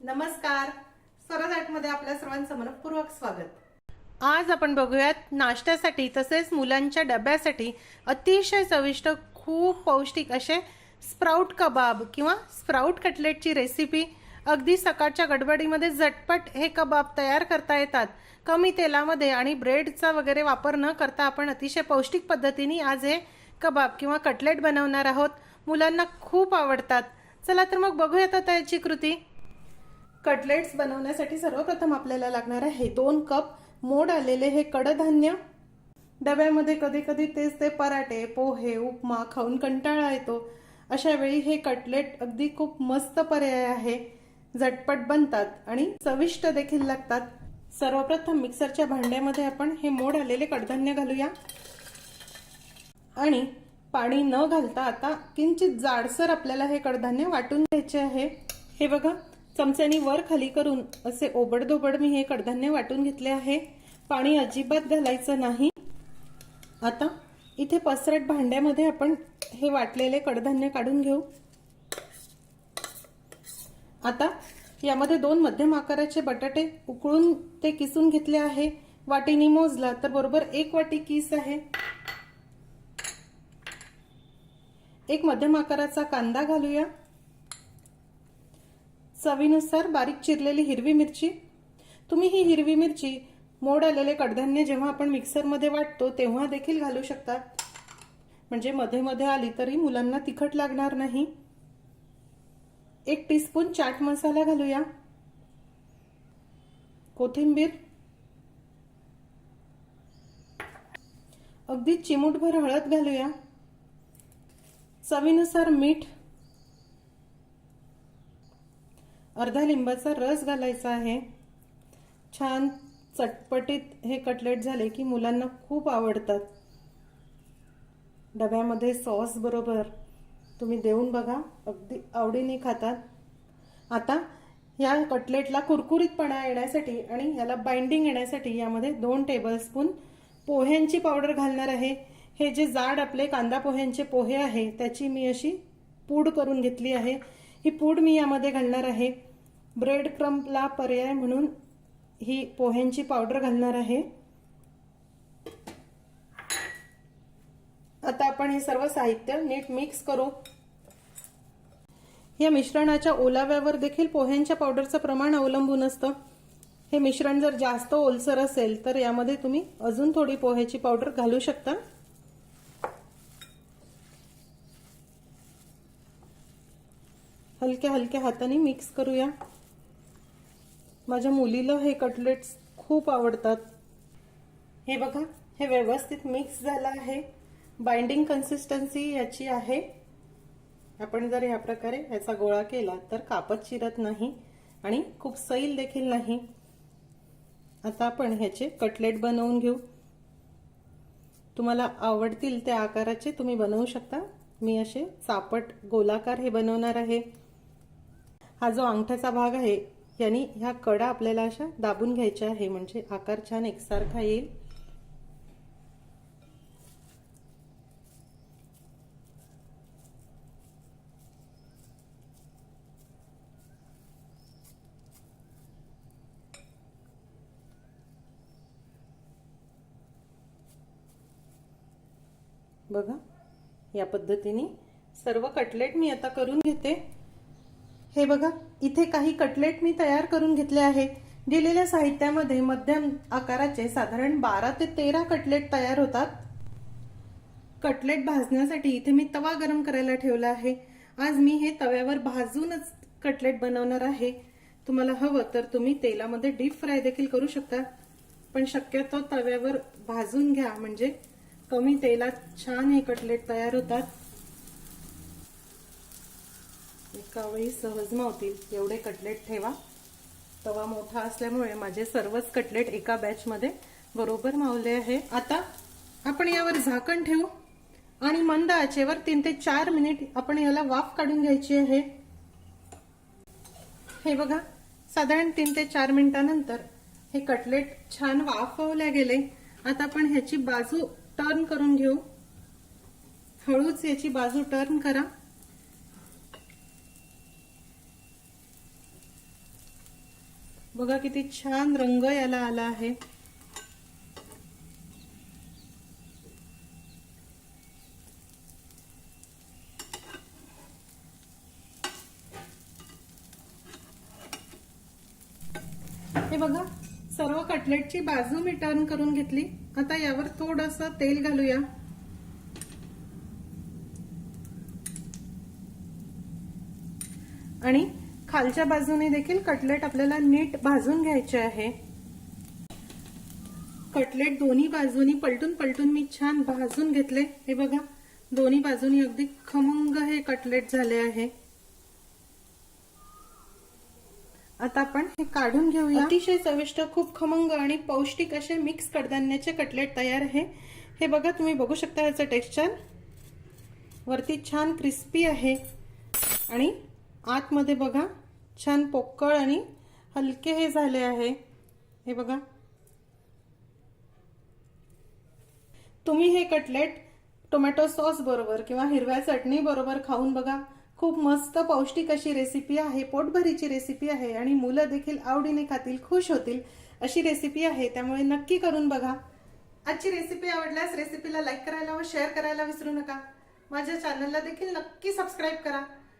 नमस्कार. स्वराजमध्ये आपल्या सर्वांचं मनपूर्वक स्वागत. आज आपण बघूयात नाश्त्यासाठी तसेच मुलांच्या डब्यासाठी अतिशय चविष्ट खूप पौष्टिक असे स्प्राऊट कबाब किंवा स्प्राऊट कटलेटची रेसिपी अगदी सकाळच्या गडबडीमध्ये झटपट हे कबाब तयार करता येतात. कमी तेलामध्ये आणि ब्रेडचा वगैरे वापर न करता आपण अतिशय पौष्टिक पद्धतीने आज हे कबाब किंवा कटलेट बनवणार आहोत. मुलांना खूप आवडतात. चला तर मग बघूयात आता याची कृती. कटलेट्स बनवण्यासाठी सर्वप्रथम आपल्याला लागणार आहे दोन कप मोड आलेले हे कडधान्य. डब्यामध्ये कधी कधी तेच ते पराठे पोहे उपमा खाऊन कंटाळा येतो. अशा वेळी हे कटलेट अगदी खूप मस्त पर्याय आहे. झटपट बनतात आणि चविष्ट देखील लागतात. सर्वप्रथम मिक्सरच्या भांड्यामध्ये आपण हे मोड आलेले कडधान्य घालूया. आणि पाणी न घालता आता किंचित जाडसर आपल्याला हे कडधान्य वाटून घ्यायचे आहे. हे बघा चमच्यानी वर खाली करून असे ओबडधोबड मी हे कडधान्य वाटून घेतले आहे. पाणी अजिबात घालायचं नाही. आता इथे पसरट भांड्यामध्ये आपण हे वाटलेले कडधान्य काढून घेऊ. आता यामध्ये दोन मध्यम आकाराचे बटाटे उकळून ते किसून घेतले आहे. वाटीनी मोजला तर बरोबर एक वाटी किस आहे. एक मध्यम आकाराचा कांदा घालूया. चवीनुसार बारीक चिरलेली हिरवी मिरची. तुम्ही ही हिरवी मिरची मोड आलेले कडधान्य जेव्हा आपण मिक्सरमध्ये वाटतो तेव्हा देखील घालू शकता. म्हणजे मध्ये मध्ये आली तरी मुलांना तिखट लागणार नाही. एक टीस्पून चाट मसाला घालूया. कोथिंबीर. अगदी चिमूटभर हळद घालूया. चवीनुसार मीठ. अर्धा लिंबाचा रस घालायचा आहे. छान चटपटीत हे कटलेट झाले की मुलांना खूप आवडतात. डब्यामध्ये सॉस बरोबर तुम्ही देऊन बघा अगदी आवडीने खातात. आता या कटलेटला कुरकुरीतपणा येण्यासाठी आणि याला बाइंडिंग येण्यासाठी यामध्ये दोन टेबलस्पून पोह्यांची पावडर घालणार आहे. हे जे जाड आपले कांदा पोह्यांचे पोहे आहे त्याची मी अशी पूड करून घेतली आहे. ही पूड मी यामध्ये घालणार आहे. ब्रेड क्रम्पला पर्याय म्हणून ही पोह्यांची पावडर घालणार आहे. आता आपण हे सर्व साहित्य नीट मिक्स करू. या मिश्रणाच्या ओलाव्यावर देखील पोह्यांच्या पावडरचं प्रमाण अवलंबून असतं. हे मिश्रण जर जास्त ओलसर असेल तर यामध्ये तुम्ही अजून थोडी पोह्याची पावडर घालू शकता. हलक्या हलक्या हाताने मिक्स करूया. माझ्या मुलीला हे कटलेट्स खूप आवडतात. हे बघा हे व्यवस्थित मिक्स झालं आहे. बाइंडिंग कन्सिस्टन्सी याची आहे. आपण जर या प्रकारे याचा गोळा केला तर कापत चिरत नाही आणि खूप सैल देखील नाही. आता आपण ह्याचे कटलेट बनवून घेऊ. तुम्हाला आवडतील त्या आकाराचे तुम्ही बनवू शकता. मी असे चापट गोलाकार हे बनवणार आहे. हा जो अंगठ्याचा भाग आहे यांनी ह्या कडा आपल्याला अशा दाबून घ्यायच्या आहे म्हणजे आकार छान एकसारखा येईल. बघा या पद्धतीने सर्व कटलेट मी आता करून घेते. हे बघा इथे काही कटलेट मी तयार करून घेतले आहे. दिलेल्या साहित्यामध्ये मध्यम आकाराचे साधारण बारा ते तेरा कटलेट तयार होतात. कटलेट भाजण्यासाठी इथे मी तवा गरम करायला ठेवला आहे. आज मी हे तव्यावर भाजूनच कटलेट बनवणार आहे. तुम्हाला हवं तर तुम्ही तेलामध्ये डीप फ्राय देखील करू शकता. पण शक्यतो तव्यावर भाजून घ्या म्हणजे कमी तेलात छान हे कटलेट तयार होतात. एका वेळी सहज मावतील एवढे कटलेट ठेवा. तवा मोठा असल्यामुळे माझे सर्वच कटलेट एका बॅचमध्ये बरोबर मावले आहे. आता आपण यावर झाकण ठेवू. आणि मंद आचेवर तीन ते चार मिनिट आपण याला वाफ काढून घ्यायची आहे. हे बघा साधारण तीन ते चार मिनिटानंतर हे कटलेट छान वाफवल्या गेले. आता आपण ह्याची बाजू टर्न करून घेऊ. हळूच याची बाजू टर्न करा. बघा किती छान रंग याला आला आहे. हे बघा सर्व कटलेटची बाजू मी टर्न करून घेतली. आता यावर थोडस तेल घालूया. आणि खालच्या बाजूने देखील कटलेट आपल्याला नीट भाजून घ्यायचे आहे. कटलेट दोन्ही बाजूनी पलटून पलटून मी छान भाजून घेतले. हे बघा दोन्ही बाजूनी अगदी खमंग हे कटलेट झाले आहे. आता आपण हे काढून घेऊया. अतिशय चविष्ट खूप खमंग आणि पौष्टिक असे मिक्स कडधान्याचे कटलेट तयार आहे. हे बघा तुम्ही बघू शकता याचं टेक्स्चर. वरती छान क्रिस्पी आहे. आणि आतमध्ये बघा छान पोकळ आणि हलके हे झाले आहे. हे बघा. तुम्ही हे कटलेट टोमॅटो सॉस बरोबर किंवा हिरव्या चटणी बरोबर खाऊन बघा. खूप मस्त पौष्टिक अशी रेसिपी आहे पोटभरीची रेसिपी आहे आणि मुलं देखील आवडीने खातील खुश होतील अशी रेसिपी आहे. त्यामुळे नक्की करून बघा. आजची रेसिपी आवडल्यास रेसिपीला लाईक करायला व शेअर करायला विसरू नका. माझ्या चॅनलला देखील नक्की सबस्क्राईब करा.